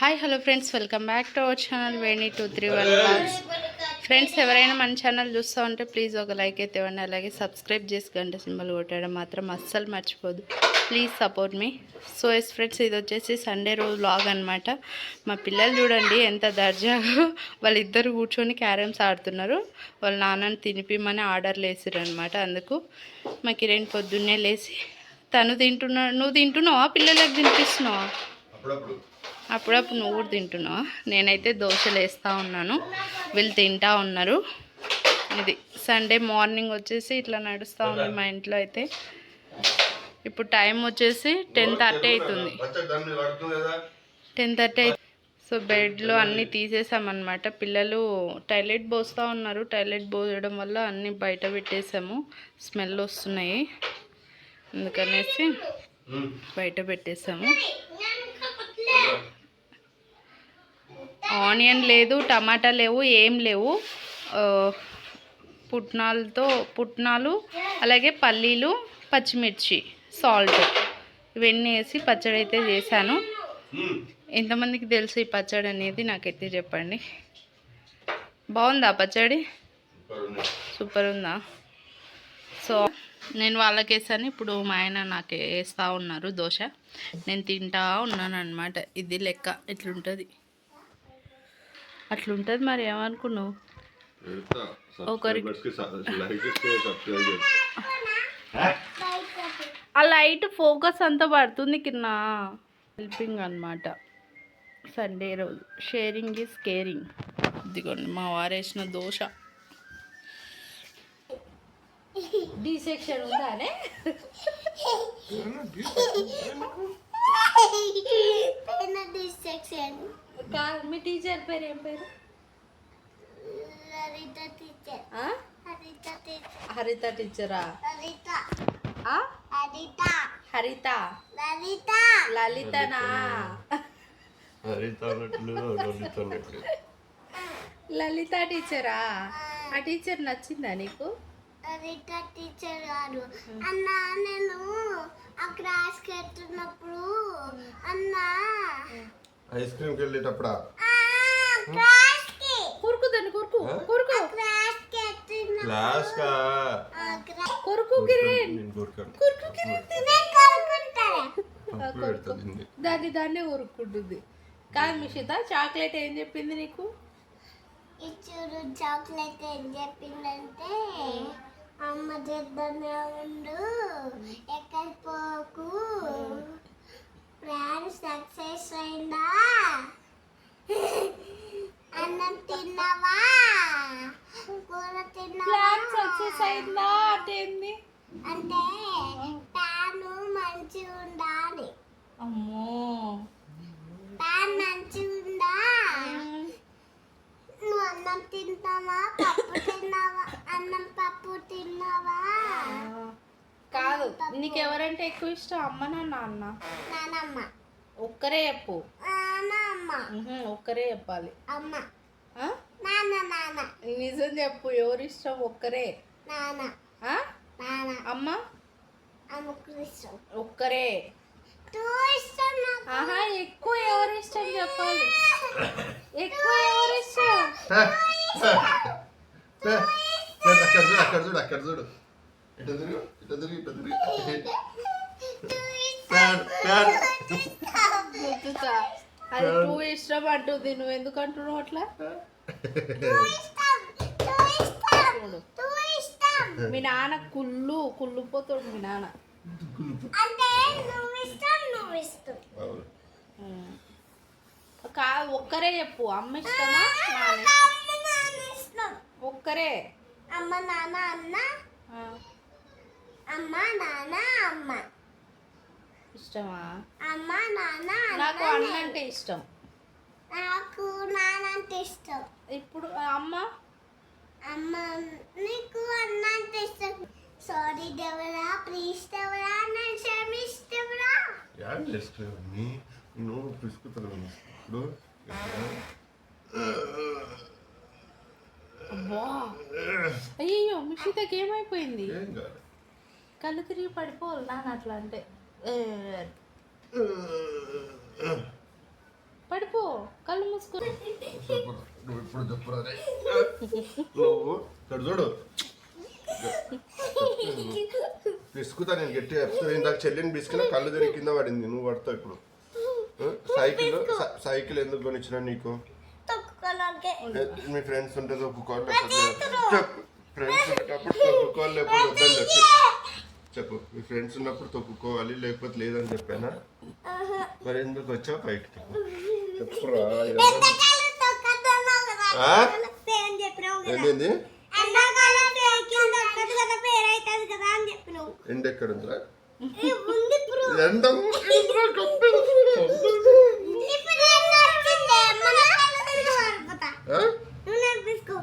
Hi hello friends welcome back to our channel Veni two three one friends ఎవరైనా మన channel చూస్తూ ఉంటే please ఒక లైక్ అయితే ఇవ్వండి. అలాగే సబ్స్క్రైబ్ చేసి గంట సింబల్ కొట్టడం మాత్రం అస్సలు మర్చిపోదు. Please support me so yes friends ఇది వచ్చేసి సండే రోజు లాగ్ అనమాట మా పిల్లలు చూడండి ఎంత దర్జాగా వాళ్ళిద్దరు కూర్చొని క్యారమ్స్ ఆడుతున్నారు. వాళ్ళ నాన్నని తినిపిమని ఆర్డర్లు వేసారు అనమాట అందుకు. మా కిరణ్ పొద్దున్నే లేచి తను తింటున్నాడు నువ్వు తింటున్నావా? పిల్లలకు తినిపిస్తున్నావా? అప్పుడప్పుడు. నువ్వు కూడా తింటున్నావా? నేనైతే దోశలు వేస్తూ ఉన్నాను. వీళ్ళు తింటా ఉన్నారు. ఇది సండే మార్నింగ్ వచ్చేసి ఇట్లా నడుస్తూ ఉంది మా ఇంట్లో అయితే. ఇప్పుడు టైం వచ్చేసి టెన్ థర్టీ అవుతుంది. టెన్ థర్టీ సో బెడ్లో అన్నీ తీసేసామన్నమాట. పిల్లలు టాయిలెట్ పోస్తూ ఉన్నారు. టాయిలెట్ పోయడం వల్ల అన్నీ బయట పెట్టేసాము. స్మెల్ వస్తున్నాయి. అందుకనేసి. బయట పెట్టేసాము. ఆనియన్ లేదు టమాటా లేవు ఏం లేవు. పుట్నాలతో పుట్నాలు అలాగే పల్లీలు పచ్చిమిర్చి సాల్ట్ ఇవన్నీ వేసి పచ్చడి అయితే చేశాను. ఎంతమందికి తెలుసు ఈ పచ్చడి అనేది? నాకైతే చెప్పండి. బాగుందా పచ్చడి? సూపర్ సూపర్ ఉందా సో నేను వాళ్ళకి వేసాను ఇప్పుడు మా ఆయన నాకు వేస్తూ ఉన్నారు దోశ. నేను తింటా ఉన్నాను అనమాట ఇది లెక్క. ఇట్లుంటుంది అట్లుంటుంది మరి ఏమనుకున్నావు. ఒకరికి-. ఆ? లైట్ ఫోకస్ అంతా పడుతుంది కింద. హెల్పింగ్ అనమాట సండే రోజు. Sharing is caring. ఇదిగోండి మా వారేసిన దోశ. డి సెక్షన్ ఉందానే కాదు మీ టీచర్ పేరు ఏం పేరు? లలిత టీచర్. ఆ? హరిత టీచర్. హరిత టీచరా? లలిత. ఆ? హరిత హరిత. లలిత. లలితనా? హరిత. లలిత టీచరా? ఆ. టీచర్ నచ్చిందా నీకు? లలిత టీచర్ గారు అన్న నేను ఆ క్లాస్కి వెళ్తున్నప్పుడు అన్న. ఐస్ వెళ్ళేటప్పుడా కొరుకు? కొరుకు క్లాస్కి? వెళ్తున్నా క్లాస్ కా కొరుకు కిరణ్. నేను కోరుకాను కొరుకు నేను కొనుక్కుంటాను అప్పుడు పెడుతుంది దాన్ని దాన్నే ఊరుకుంటుంది కాదు మిషిత చాక్లెట్ ఏం చెప్పింది నీకు? ఇచ్చుడు చాక్లెట్ ఏం చెప్పిందంటే అమ్మ చేద్దనే ఉండు. ఎక్కడి పోకు? ప్లాన్ సక్సెస్ అయిందా? అన్నం తిన్నావా? కూర తిన్నావా? ప్లాన్ సక్సెస్ అయిందా? అంటే ఏంది? అంటే ప్యాను మంచిగా ఉండాలి అమ్మో ప్యాన్ మంచిగా ఉందా నువ్వు అన్నం తింటావా పప్పు తిన్నావా అన్నం పప్పు తిన్నావా కాదు నీకు ఎవరంటే ఎక్కువ ఇష్టం అమ్మనా నాన్న నానమ్మ. ఒక్కరే చెప్పు. ఒక్కరే చెప్పాలి. అమ్మ. ఆ? నాన్న నాన్న. నిజం చెప్పు ఎవరు ఇష్టం ఒక్కరే? అమ్మ? ఒక్కరే. ఆహా ఎక్కువ ఎవరు ఇష్టం చెప్పాలి? ఎక్కువ ఎవరు ఇష్టం? అక్కడ చూడు అక్కడ చూడు అక్కడ చూడు. ఇటు తిరుగు ఇటు తిరిగి ఇటు తిరిగి. అది టూ ఇష్టం అంటుంది నువ్వు ఎందుకు అంటున్నావు అట్లా? మీ నాన్న కుళ్ళు కుళ్ళిపోతాడు మీ నాన్న. అంటే నువ్వు ఇష్టం నువ్వు ఇష్టం అవును. ఉమ్. కా ఒక్కరే చెప్పు. అమ్మ ఇష్టమా నాన్న అమ్మ నాన్న ఇష్టం. ఒక్కరే. అమ్మ నాన్న అన్న అమ్మ నాన్న అమ్మ. ఇష్టమా? అమ్మ నాన్న నాకు అన్న అన్న నేను. అంటే ఇష్టం. నాకు నాన్న అంటే ఇష్టం. ఇప్పుడు అమ్మ? అమ్మ నీకు అన్న అంటే ఇష్టం సారీ దేవరా ప్లీజ్ దేవరా నేను క్షమిస్తేవరా యాడ్ చేసుకునేవాడిని నేను పిసుకుతున్నాను ఇప్పుడు అయ్యో మిషితకి ఏమైపోయింది? ఏం కాదు. కళ్ళు తిరిగి పడిపోవాలి నాన్న అట్లా అంటే. నువ్వు ఇప్పుడు చెప్పురా రే. నువ్వు ఇక్కడ చూడు. పిసుకుతా నేను గట్టిగా. చెప్తాను ఇందాక చెల్లిని పిసికిన కళ్ళు తిరిగి కింద పడింది. నువ్వు పడతావు ఇప్పుడు? సైకిల్ సైకిల్ ఎందుకు కొనిచ్చిన నీకు? మీ ఫ్రెండ్స్ ఉంటే తొక్కుకోవాలి. ఫ్రెండ్స్ ఉండేటప్పుడు తొక్కుకోవాలి లేకపోతే వద్దని చెప్పి. చెప్పు. మీ ఫ్రెండ్స్ ఉన్నప్పుడు తొక్కుకోవాలి లేకపోతే లేదని చెప్పానా? మరి ఎందుకు వచ్చావు బయటికి చెప్పురా తొక్కద్దన్నావు కదా. ఆ? పేరు చెప్పినావు కదా ఏంది ఎండాకాలం కింద తొక్కదు కదా పేరు అవుతుంది కదా అని చెప్పినావు ఎండ ఎక్కడ ఉందిరా ఏ, ఉంది ఇప్పుడు ఎండ ఉందిరా, కప్పి. ఇప్పుడు ఎండ వచ్చింది మన కళ్ళు తిరిగి మారిపోతా ఆ? నువ్వు నేర్పించుకో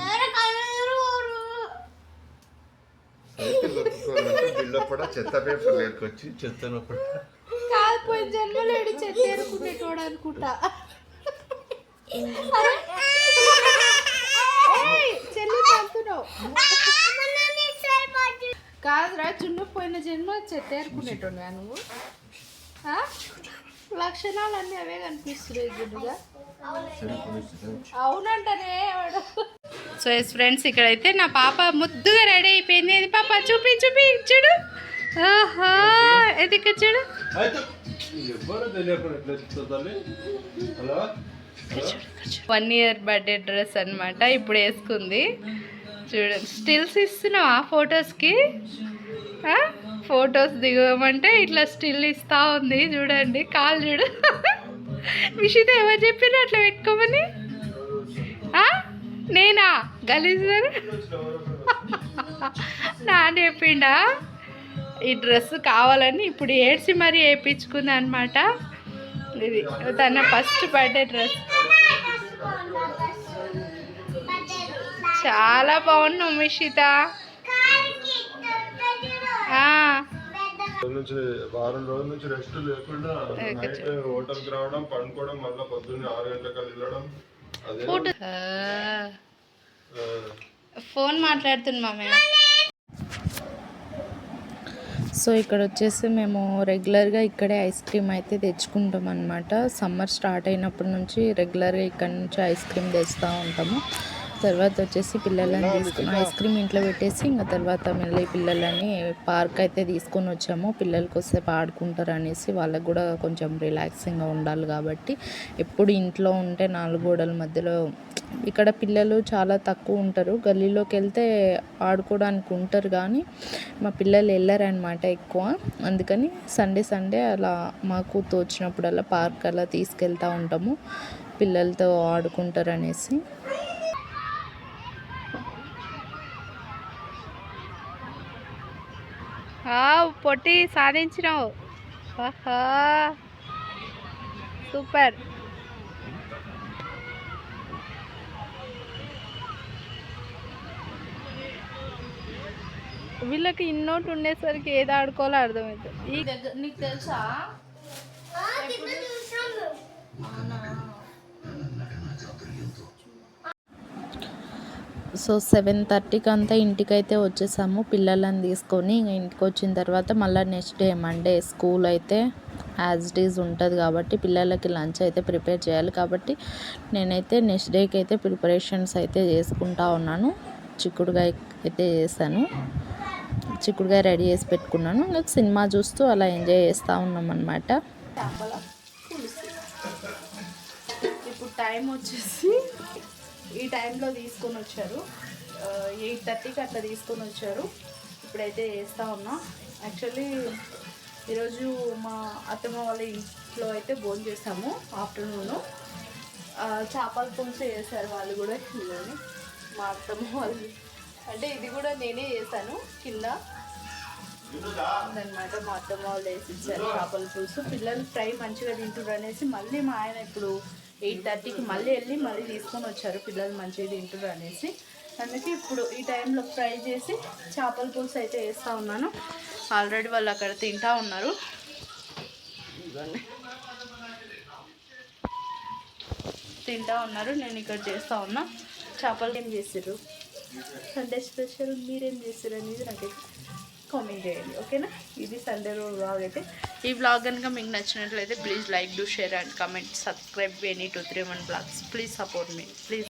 ఎవరు కళ్ళు తిరుగురు? సైకిల్ తొక్కుకోవాలంటే బిల్డప్ కూడా చెత్త పేపర్ నేర్కొచ్చి చెత్తను కాదు పోయిన జన్మలో ఏడు చెత్త ఏరుకునేటోడు అనుకుంటా. చెల్లి తంతున్నావు కాదురా చున్ను పోయిన జన్మ చెత్త ఏరుకునేటోడు నువ్వు? లక్షణాలు అన్నీ అవే కనిపిస్తున్నాయి గుడ్డుగా అవునంటనే వాడు. సో ఎస్ ఫ్రెండ్స్ ఇక్కడైతే నా పాప ముద్దుగా రెడీ అయిపోయింది. పాప? చూపి చూపి చూడు. ఆహా ఇది ఇక్కడ చూడు వన్ ఇయర్ బర్త్డే డ్రెస్ అన్నమాట ఇప్పుడు వేసుకుంది. చూడండి స్టిల్స్ ఇస్తున్నావా ఫొటోస్కి ఫొటోస్ దిగమంటే ఇట్లా స్టిల్ ఇస్తా ఉంది చూడండి. కాలు చూడు. విషిత ఎవరు చెప్పారు అట్లా పెట్టుకోమని? ఆ? నేనా? గలీజ్ నా చెప్పిండా? ఈ డ్రెస్ కావాలని ఇప్పుడు ఏడ్చి మరీ వేయించుకుంది అనమాట ఇది తన ఫస్ట్ బర్త్డే డ్రెస్. చాలా బాగున్నావు మిషిత. నుంచి వారం రోజుల నుంచి రెస్ట్ లేకుండా నైట్ హోటల్కి రావడం పండుకోవడం మళ్ళీ పొద్దున్నే ఆరు గంటలకు వెళ్ళడం ఫోన్ మాట్లాడుతున్నా మేము సో ఇక్కడ వచ్చేసి మేము రెగ్యులర్గా ఇక్కడే ఐస్ క్రీమ్ అయితే తెచ్చుకుంటాం అనమాట సమ్మర్ స్టార్ట్ అయినప్పటి నుంచి రెగ్యులర్గా ఇక్కడ నుంచి ఐస్ క్రీమ్ తెస్తూ ఉంటాము. తర్వాత వచ్చేసి పిల్లలని తీసుకుని ఐస్ క్రీమ్ ఇంట్లో పెట్టేసి ఇంకా తర్వాత మళ్ళీ పిల్లలని పార్క్ అయితే తీసుకొని వచ్చాము. పిల్లలకి వస్తే ఆడుకుంటారు అనేసి వాళ్ళకి కూడా కొంచెం రిలాక్సింగ్గా ఉండాలి కాబట్టి ఎప్పుడు ఇంట్లో ఉంటే నాలుగు గోడల మధ్యలో ఇక్కడ పిల్లలు చాలా తక్కువ ఉంటారు. గల్లీలోకి వెళ్తే ఆడుకోవడానికి ఉంటారు కానీ మా పిల్లలు వెళ్ళారనమాట ఎక్కువ. అందుకని సండే సండే అలా మాకు తోచినప్పుడల్లా పార్క్ అలా తీసుకెళ్తూ ఉంటాము. పిల్లలతో ఆడుకుంటారు అనేసి. పొట్టి సాధించినావు. సూపర్. వీళ్ళకి ఇన్నోటి ఉండేసరికి ఏది ఆడుకోవాలో అర్థమవుతుంది నీకు తెలుసా? సో సెవెన్ థర్టీకి అంతా ఇంటికైతే వచ్చేసాము. పిల్లలను తీసుకొని ఇంకా ఇంటికి వచ్చిన తర్వాత మళ్ళీ నెక్స్ట్ డే మండే స్కూల్ అయితే యాజ్ ఇట్ ఈజ్ ఉంటుంది కాబట్టి పిల్లలకి లంచ్ అయితే ప్రిపేర్ చేయాలి కాబట్టి నేనైతే నెక్స్ట్ డేకి అయితే ప్రిపరేషన్స్ అయితే చేసుకుంటా ఉన్నాను. చిక్కుడుగాయ అయితే చేశాను. చిక్కుడుగాయ రెడీ చేసి పెట్టుకున్నాను. ఇంకా సినిమా చూస్తూ అలా ఎంజాయ్ చేస్తూ ఉన్నాం అనమాట ఇప్పుడు టైం వచ్చేసి ఈ టైంలో తీసుకొని వచ్చారు. ఎయిట్ థర్టీకి అట్లా తీసుకొని వచ్చారు. ఇప్పుడైతే వేస్తూ ఉన్నా. యాక్చువల్లీ ఈరోజు మా అత్తమ్మ వాళ్ళ ఇంట్లో అయితే భోజనం చేసాము ఆఫ్టర్నూను. చేపల పులుసు చేశారు వాళ్ళు కూడా ఇదిగోండి మా అత్తమ్మ వాళ్ళు అంటే ఇది కూడా నేనే చేశాను కింద. అన్నమాట మా అత్తమ్మ వాళ్ళు వేసి ఇచ్చారు చేపల పులుసు. పిల్లలు ఫ్రై మంచిగా తింటుండ్రు అనేసి మళ్ళీ మా ఆయన ఇప్పుడు ఎయిట్ థర్టీకి మళ్ళీ వెళ్ళి మళ్ళీ తీసుకొని వచ్చారు. పిల్లలు మంచిగా తింటారు అనేసి. అందుకే ఇప్పుడు ఈ టైంలో ఫ్రై చేసి చేపల పులుసు అయితే వేస్తూ ఉన్నాను. ఆల్రెడీ వాళ్ళు అక్కడ తింటూ ఉన్నారు. తింటూ తింటా ఉన్నారు. నేను ఇక్కడ చేస్తూ ఉన్నా. చేపలు ఏం చేసారు సండే స్పెషల్ మీరేం చేస్తారు అనేది నాకు కామెంట్ చేయండి ఓకేనా ఇది సండే రోజు బ్లాగ్ అయితే. ఈ వ్లాగ్ కనుక మీకు నచ్చినట్లయితే please like do share and comment subscribe any two three one blogs please support me please